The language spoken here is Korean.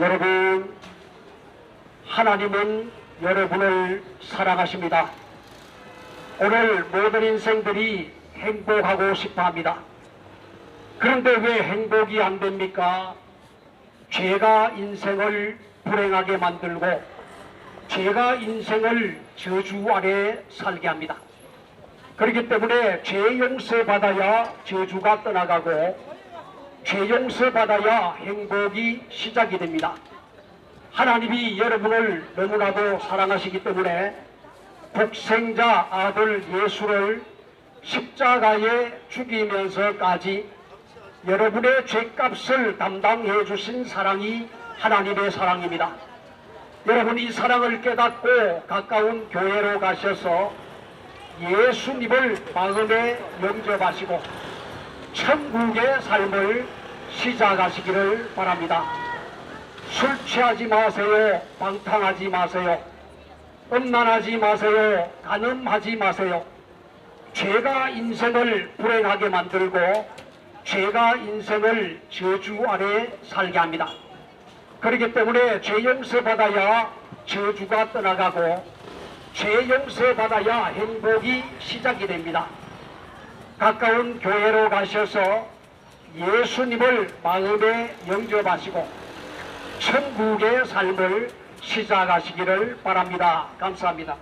여러분, 하나님은 여러분을 사랑하십니다. 오늘 모든 인생들이 행복하고 싶어 합니다. 그런데 왜 행복이 안 됩니까? 죄가 인생을 불행하게 만들고 죄가 인생을 저주 아래 살게 합니다. 그렇기 때문에 죄 용서 받아야 저주가 떠나가고 죄 용서 받아야 행복이 시작이 됩니다. 하나님이 여러분을 너무나도 사랑하시기 때문에 독생자 아들 예수를 십자가에 죽이면서까지 여러분의 죄값을 담당해 주신 사랑이 하나님의 사랑입니다. 여러분 이 사랑을 깨닫고 가까운 교회로 가셔서 예수님을 마음에 영접하시고 천국의 삶을 시작하시기를 바랍니다. 술 취하지 마세요. 방탕하지 마세요. 음란하지 마세요. 간음하지 마세요. 죄가 인생을 불행하게 만들고 죄가 인생을 저주 아래 살게 합니다. 그렇기 때문에 죄 용서 받아야 저주가 떠나가고 죄 용서 받아야 행복이 시작이 됩니다. 가까운 교회로 가셔서 예수님을 마음에 영접하시고 천국의 삶을 시작하시기를 바랍니다. 감사합니다.